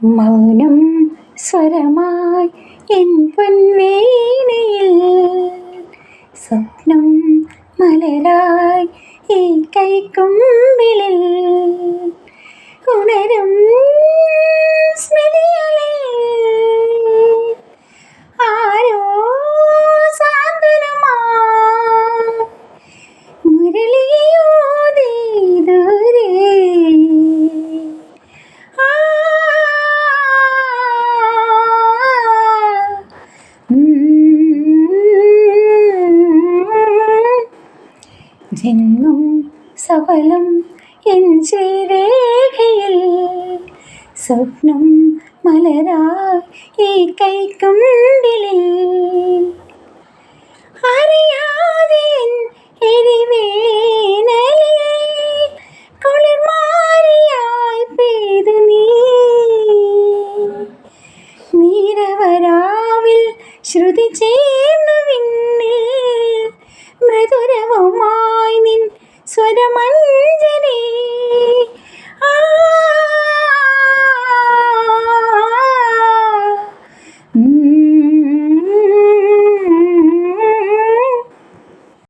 മൗനം സ്വരമായി എൻ പൊൻവേണയിൽ സ്വപ്നം മലരായി ഈ കൈക്കുമ്പിളിൽ ജന്മം സഫലം എൻ ശ്രീരേഖയിൽ സ്വപ്നം മലരാ ഈ കൈക്കുണ്ടിലിൽ നീ. നീരവരാവിൽ ശ്രുതി ചേർന്നു വിണ്ണിൽ മൃദുരവുമായി നിൻ സ്വരമഞ്ജരി